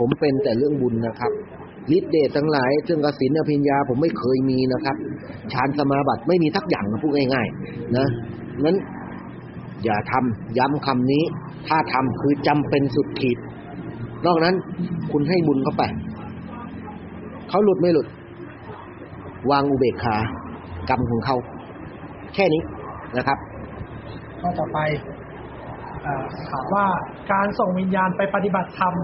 ผมเป็นแต่เรื่องบุญนะครับฤทธิเดชทั้งหลายซึ่งกสินอภิญญาผมไม่เคยมีนะครับฌานสมาบัติไม่มีทักอย่างนะพูดง่ายๆนะนั้นอย่าทำย้ำคำนี้ ถ้าทำคือจำเป็นสุดขีด นอกนั้นคุณให้บุญเข้าไปเขาหลุดไม่หลุด วางอุเบกขากรรมของเขา แค่นี้นะครับ ข้อต่อไป ถามว่าการส่งวิญญาณไปปฏิบัติธรรม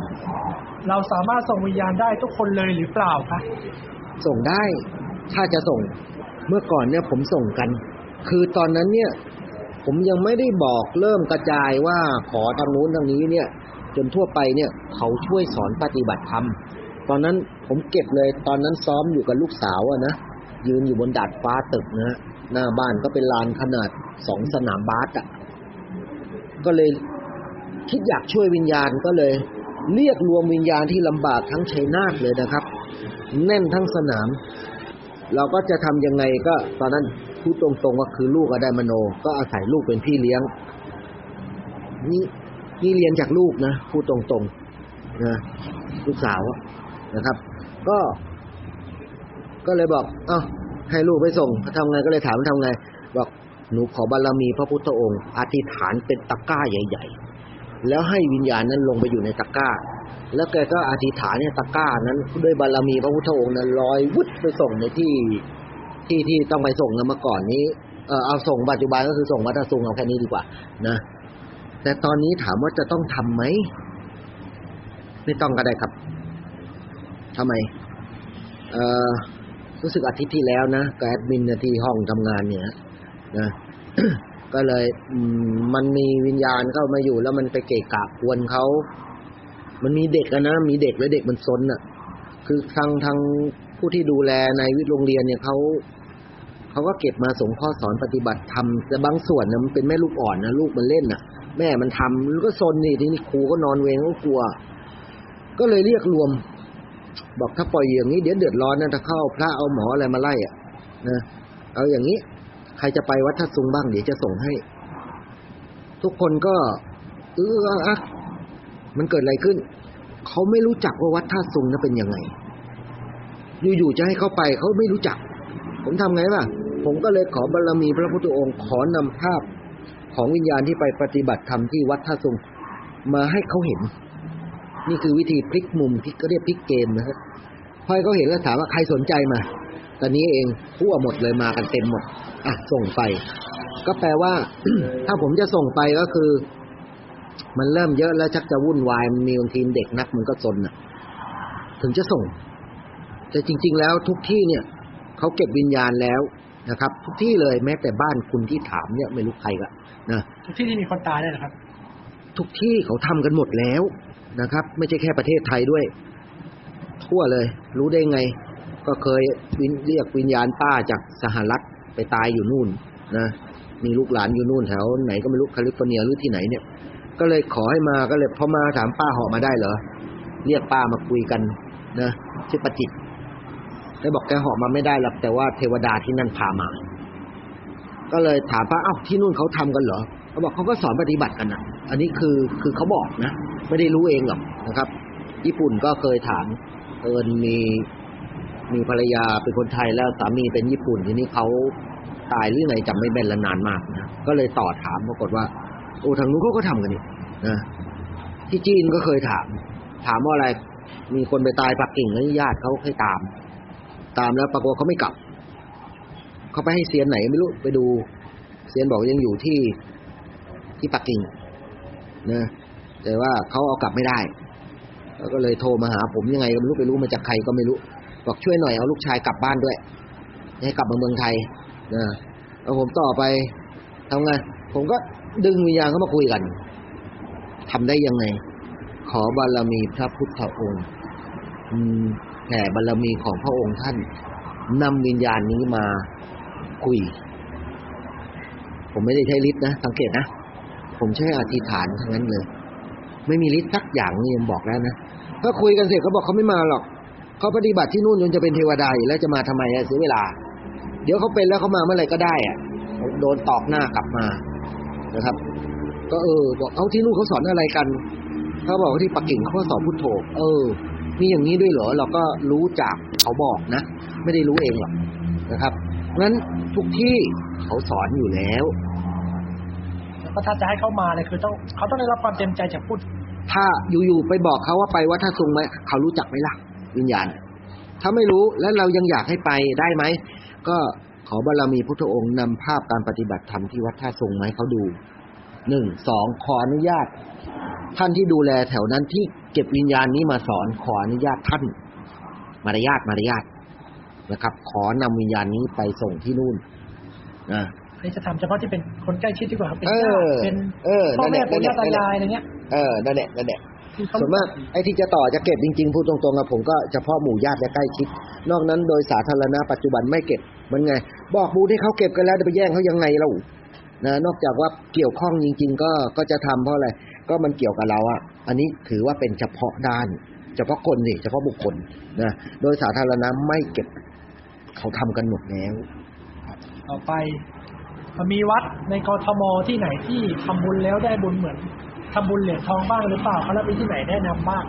เราสามารถส่งวิญญาณได้ทุกคนเลยหรือเปล่าคะส่งได้ถ้าจะส่งเมื่อก่อนเนี่ยผมส่งกัน คือตอนนั้นเนี่ยผมยังไม่ได้บอกเริ่มกระจายว่าขอทางนู้นทางนี้เนี่ย จนทั่วไปเนี่ยเขาช่วยสอนปฏิบัติธรรมตอนนั้นผมเก็บเลยตอนนั้นซ้อมอยู่กับลูกสาวอะนะยืนอยู่บนดาดฟ้าตึกนะหน้าบ้านก็เป็นลานขนาดสองสนามบาสอะ ก็เลยคิดอยากช่วยวิญญาณก็เลย เรียกรวมวิญญาณที่ลำบากทั้งชัยนาทเลยนะครับ แน่นทั้งสนาม เราก็จะทำยังไงก็ตอนนั้นพูดตรงๆว่าคือลูกอไดมโน ก็อาศัยลูกเป็นพี่เลี้ยง นี่นี่เรียนจากลูกนะพูดตรงๆนะลูกสาวนะครับ ก็ ก็เลยบอก เอ้าให้ลูกไปส่งทำไงก็เลยถามทำไง บอก หนูขอบารมีพระพุทธองค์ อธิษฐานเป็นตะกร้าใหญ่ ๆ แล้วให้วิญญาณนั้นลงไปอยู่ในตะกร้า แล้วแกก็อธิษฐานเนี่ยตะกร้านั้นด้วยบารมีพระพุทธองค์นั้นลอยวุดไปส่งในที่ที่ที่ต้องไปส่งนะเมื่อก่อนนี้เออเอาส่งปัจจุบันก็คือส่งวัดตะซุงเอาแค่นี้ดีกว่า นะ แต่ตอนนี้ถามว่าจะต้องทำไหมไม่ต้องก็ได้ครับทำไม เอ่อรู้สึกอาทิตย์ที่แล้วนะกับแอดมินที่ห้องทำงานเนี่ย นะก็เลยมันมีวิญญาณเข้ามาอยู่แล้วมันไปเกะกะกวนเขามันมีเด็กอะนะมีเด็กแล้วเด็กมันซนอะคือทางทางผู้ที่ดูแลในวิทย์โรงเรียนเนี่ยเขาเขาก็เก็บมาส่งข้อสอนปฏิบัติทำแต่บางส่วนนะมันเป็นแม่ลูกอ่อนนะลูกมันเล่นน่ะ แม่มันทำแล้วก็ซนนี่ทีนี้ครูก็นอนเวรก็กลัว ก็เลยเรียกรวม บอกถ้าปล่อยอย่างนี้เดี๋ยวเดือดร้อนนะถ้าเข้าพระเอาหมออะไรมาไล่อะนะเอาอย่างนี้ ใครจะไปวัดทัดซุงบ้างเดี๋ยวจะส่งให้ ทุกคนก็เอออะมันเกิดอะไรขึ้น เขาไม่รู้จักว่าวัดท่าซุงนั้นเป็นยังไง อยู่ๆจะให้เขาไปเขาไม่รู้จัก ผมทำไงป่ะผมก็เลยขอบารมีพระพุทธองค์ขอนำภาพของวิญญาณที่ไปปฏิบัติธรรมที่วัดท่าซุงมาให้เขาเห็น นี่คือวิธีพลิกมุมพลิกก็เรียกพลิกเกมนะครับพอให้เขาเห็นแล้วถามว่าใครสนใจมา ตอนนี้เองทั่วหมดเลยมากันเต็มหมด อะ ส่งไป ก็แปลว่า ถ้าผมจะส่งไปก็คือ มันเริ่มเยอะแล้วชักจะวุ่นวายมันมีบางทีเด็กนักมันก็ซนอะ ถึงจะส่ง แต่จริง ๆ แล้วทุกที่เนี่ยเขาเก็บวิญญาณแล้วนะครับ ทุกที่เลยแม้แต่บ้านคุณที่ถามเนี่ยไม่รู้ใครก็นะทุกที่ที่มีคนตายเนี่ยนะครับ ทุกที่เขาทำกันหมดแล้วนะครับ ไม่ใช่แค่ประเทศไทยด้วย ทั่วเลย รู้ได้ไง ก็เคยเรียกวิญญาณป้าจากสหรัฐไปตายอยู่นู่นนะมีลูกหลานอยู่นู่นแถวไหนก็ไม่รู้แคลิฟอร์เนียหรือที่ไหนเนี่ย ก็เลยขอให้มาก็เลยพอมาถามป้าเหาะมาได้เหรอเรียกป้ามาคุยกันนะชื่อประจิตได้บอกแกเหาะมาไม่ได้หรอกแต่ว่าเทวดาที่นั่นพามา ก็เลยถามป้าเอ้าที่นู่นเขาทำกันเหรอเขาบอกเขาก็สอนปฏิบัติกันนะอันนี้คือคือเขาบอกนะ ไม่ได้รู้เองหรอกนะครับ ญี่ปุ่นก็เคยถามเอิญมี มีภรรยาเป็นคนไทยแล้วสามีเป็นญี่ปุ่นทีนี้เขาตายหรือไงจำไม่แม่นละนานมากนะก็เลยต่อถามปรากฏว่า โอ้ทางนู้นเขาก็ทำกันนี่นะที่จีนก็เคยถาม ถามว่าอะไร มีคนไปตายปักกิ่งแล้วญาติเขาให้ตาม ตามแล้วปรากฏเขาไม่กลับเขาไปให้เซียนไหนไม่รู้ไปดู เซียนบอกยังอยู่ที่ที่ปักกิ่งนะแต่ว่าเขาเอากลับไม่ได้แล้วก็เลยโทรมาหาผมยังไงก็ไม่รู้ไปรู้มาจากใครก็ไม่รู้ บอกช่วยหน่อยเอาลูกชายกลับบ้านด้วย ให้กลับมาเมืองไทยนะแล้วผมต่อไปทำไงผมก็ดึงวิญญาณเข้ามาคุยกันทำได้ยังไง ขอบารมีพระพุทธองค์อืมแผ่บารมีของพระองค์ท่านนำวิญญาณนี้มาคุย ผมไม่ได้ใช้ฤทธิ์นะ สังเกตนะ ผมใช้อธิษฐานทั้งนั้นเลย ไม่มีฤทธิ์สักอย่างนี่ยังบอกแล้วนะถ้าคุยกันเสร็จเขาบอกเขาไม่มาหรอก เขาปฏิบัติที่นู่นจนจะเป็นเทวดาอยู่แล้วจะมาทำไมอะเสียเวลา เดี๋ยวเขาเป็นแล้วเขามาเมื่อไหร่ก็ได้อะโดนตอกหน้ากลับมานะครับ ก็เออบอกเอาที่นู่นเขาสอนอะไรกันเขาบอกว่าที่ปักกิ่งเขาก็สอนพุทโธเออมีอย่างนี้ด้วยเหรอเราก็รู้จากเขาบอกนะ ไม่ได้รู้เองหรอกนะครับงั้นทุกที่เขาสอนอยู่แล้วแล้วก็ถ้าจะให้เขามาเนี่ยคือต้องเขาต้องได้รับความเต็มใจจากพูดถ้าอยู่ๆไปบอกเขาว่าไปวัดท่าซุงไหมเขารู้จักไหมล่ะ วิญญาณ ถ้าไม่รู้แล้วเรายังอยากให้ไปได้ไหม ก็ขอบารมีพุทธองค์นำภาพการปฏิบัติธรรมที่วัดท่าซุงมาให้เขาดูหนึ่งสองขออนุญาต ท่านที่ดูแลแถวนั้นที่เก็บวิญญาณนี้มาสอนขออนุญาตท่าน มารยาทมารยาทนะครับ ขอนำวิญญาณนี้ไปส่งที่นู่นนะอันนี้จะทำเฉพาะที่เป็นคนใกล้ชิดดีกว่าครับเป็นเอญาอติเป็นเออพ่อนั่นแหแม่ละปู่นั่นแหย่าละตายายอะไรเงี้ยเออนั่นแหละนั่นแหละที่เขา ส่วนมากไอ้ที่จะต่อจะเก็บจริง ๆ พูดตรงๆอะผมก็เฉพาะหมู่ญาติและใกล้ชิด นอกนั้นโดยสาธารณะปัจจุบันไม่เก็บมันไง บอกบูให้เขาเก็บกันแล้วจะไปแย่งเขายังไงเรานะนอกจากว่าเกี่ยวข้องจริง ๆ ก็ก็จะทำเพราะอะไรก็มันเกี่ยวกับเราอะอันนี้ถือว่าเป็นเฉพาะด้าน เฉพาะคนสิเฉพาะบุคคลนะโดยสาธารณะไม่เก็บเขาทำกันหมดแล้วต่อไปมีวัดในกทมที่ไหนที่ทำบุญแล้วได้บุญเหมือน ทำบุญเหรียญทองบ้างหรือเปล่าเขาแล้วมีที่ไหนแนะนำบ้าง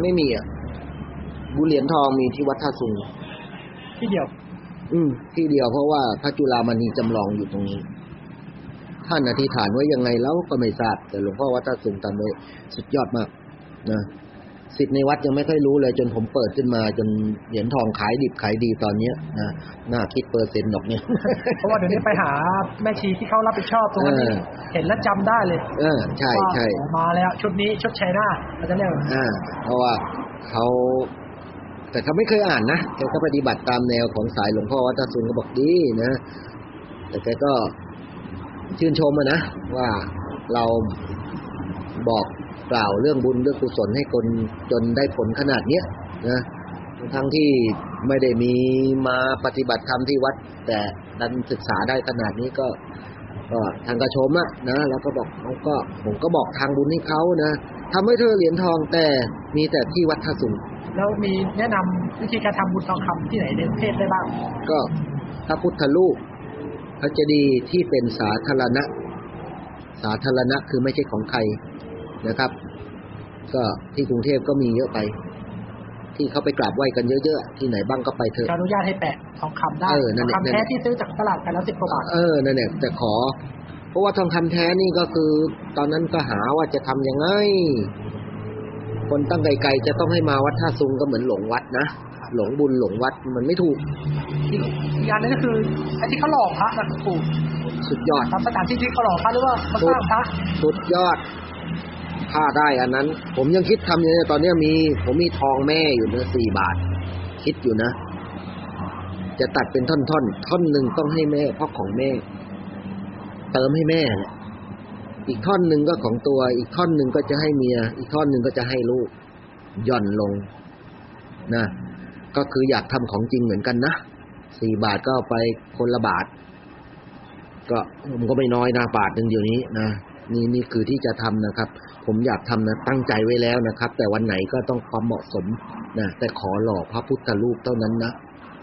ไม่มีอะ บุญเหรียญทองมีที่วัดท่าซุงที่เดียว อืม ที่เดียวเพราะว่าพระจุลามณีจำลองอยู่ตรงนี้ ท่านอธิษฐานไว้ยังไงแล้วก็ไม่ทราบแต่หลวงพ่อวัดท่าสุงทำไว้สุดยอดมากนะ สิทธิ์ในวัดยังไม่ค่อยรู้เลย จนผมเปิดขึ้นมาจนเหรียญทองขายดิบขายดีตอนเนี้ยนะน่าคิดเปอร์เซ็นต์หรอกเนี่ยเพราะว่าเดี๋ยวนี้ไปหาแม่ชีที่เขารับผิดชอบตรงนั้นนี่เออเห็นแล้วจำได้เลย เออ ใช่ว่าใช่มาแล้วชุดนี้ชุดชัยนาทเขาจะเรียกว่าอ่าเพราะว่าเขาแต่เขาไม่เคยอ่านนะแกก็ปฏิบัติตามแนวของสายหลวงพ่อวัดท่าสุงก็บอกดีนะแต่แกก็ชื่นชมอะนะว่าเราบอก กล่าวเรื่องบุญเรื่องกุศลให้คนจนได้ผลขนาดเนี้ยนะทั้งที่ไม่ได้มีมาปฏิบัติธรรมที่วัด แต่ดันศึกษาได้ขนาดนี้ก็ก็ทางกระชมอะนะแล้วก็บอกเขาก็ผมก็บอกทางบุญให้เขานะทำให้เธอเหรียญทองแต่มีแต่ที่วัดท่าสุงแล้วมีแนะนำวิธีการทำบุญทองคำที่ไหนในประเทศได้บ้าง ก็พระพุทธรูปพระเจดีย์ที่เป็นสาธารณะ สาธารณะคือไม่ใช่ของใคร นะครับ ก็ที่กรุงเทพก็มีเยอะไป ที่เขาไปกราบไหว้กันเยอะๆที่ไหนบ้างก็ไปเถอะการอนุญาตให้แปะทองคำได้เออนั่ทนองแหละคำแท้นั่นแหละที่ซื้อจากตลาดกันแล้วสิบกว่าบาทเออนั่นแหละแต่ขอ เพราะว่าทองคำแท้นี่ก็คือ ตอนนั้นก็หาว่าจะทำยังไง คนตั้งไกลๆจะต้องให้มาวัดท่าซุงก็เหมือนหลงวัดนะหลงบุญหลงวัดมันไม่ถูกอีกอีกอย่างหนึงก็คือไอ้ที่เขาหลอกพระนะปู่สุดยอดทำสถานที่ที่เขาหลอกพระหรือว่ามาสร้างพระสุดยอด ถ้าได้อันนั้น ผมยังคิดทำอยู่เนี่ยตอนนี้มี ผมมีทองแม่อยู่เนื้อสี่บาท คิดอยู่นะ จะตัดเป็นท่อนๆ ท่อนหนึ่งต้องให้แม่เพราะของแม่ เติมให้แม่ อีกท่อนหนึ่งก็ของตัว อีกท่อนหนึ่งก็จะให้เมีย อีกท่อนหนึ่งก็จะให้ลูกหย่อนลงนะก็คืออยากทำของจริงเหมือนกันนะสี่บาทก็ไปคนละบาท ก็ผมก็ไม่น้อยนะบาทหนึ่งเดี๋ยวนี้นะ นี่นี่คือที่จะทำนะครับ ผมอยากทำนะตั้งใจไว้แล้วนะครับ แต่วันไหนก็ต้องความเหมาะสมนะแต่ขอหล่อพระพุทธรูปเท่านั้นนะ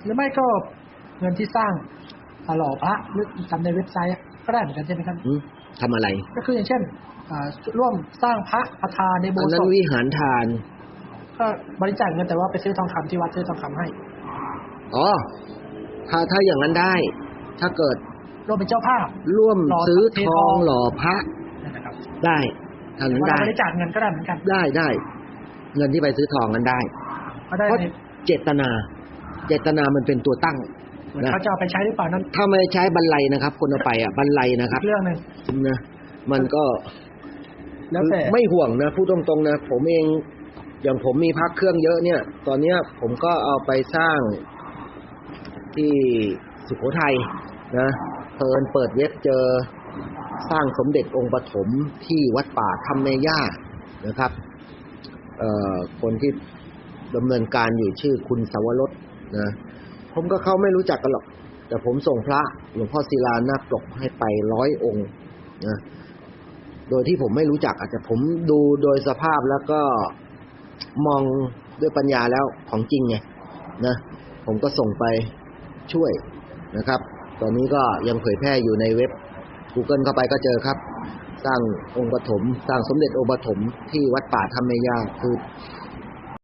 หรือไม่ก็เงินที่สร้างหล่อพระหรือทำในเว็บไซต์ก็ได้เหมือนกันใช่ไหมครับหึทำอะไร ก็คืออย่างเช่นอ่าร่วมสร้างพระประธานในโบอันสนั้ถ์นวิหารทาน ก็บริจาคเงินแต่ว่าไปซื้อทองคำที่วัดซื้อทองคำให้ อ๋อ ถ้าถ้าอย่างนั้นได้ ถ้าเกิดร่วมเป็นเจ้าภาพ ร่วมหล่อซื้อเทททอองงหล่อพระนั่นนะครับ ได้ทางนั้นเวลาได้บริจาคเงินก็ได้เหมือนกัน ได้ได้ เงินที่ไปซื้อทองนั้นได้ก็ได้เพราะในเจตนา เจตนามันเป็นตัวตั้งเหมือนเขาจะเอาไปใช้หรือเปล่านั่นถ้าไม่ใช้บรรลัยนะครับ คนเอาไปอะบรรลัยนะครับอีกเรื่องหนึ่งนะมันก็แล้วแต่ไม่ห่วงนะพูดตรงๆนะผมเองอย่างผมมีพักเครื่องเยอะเนี่ย ตอนเนี้ยผมก็เอาไปสร้างที่สุโขทัยนะเพินเปิดเว็บเจอ สร้างสมเด็จองค์ปฐมที่วัดป่าธรรมเมย่านะครับคนที่ดำเนินการอยู่ชื่อคุณสวรสนะผมก็เขาไม่รู้จักกันหรอก แต่ผมส่งพระหลวงพ่อศิลานาปกให้ไปร้อยองค์นะโดยที่ผมไม่รู้จักอาจจะผมดูโดยสภาพแล้วก็มองด้วยปัญญาแล้วของจริงไงนะผมก็ส่งไปช่วยนะครับ ตอนนี้ก็ยังเผยแพร่อยู่ในเว็บ Google เข้าไปก็เจอครับ สร้างองค์ปฐมสร้างสมเด็จองค์ปฐมที่วัดป่าธรรมยาคือ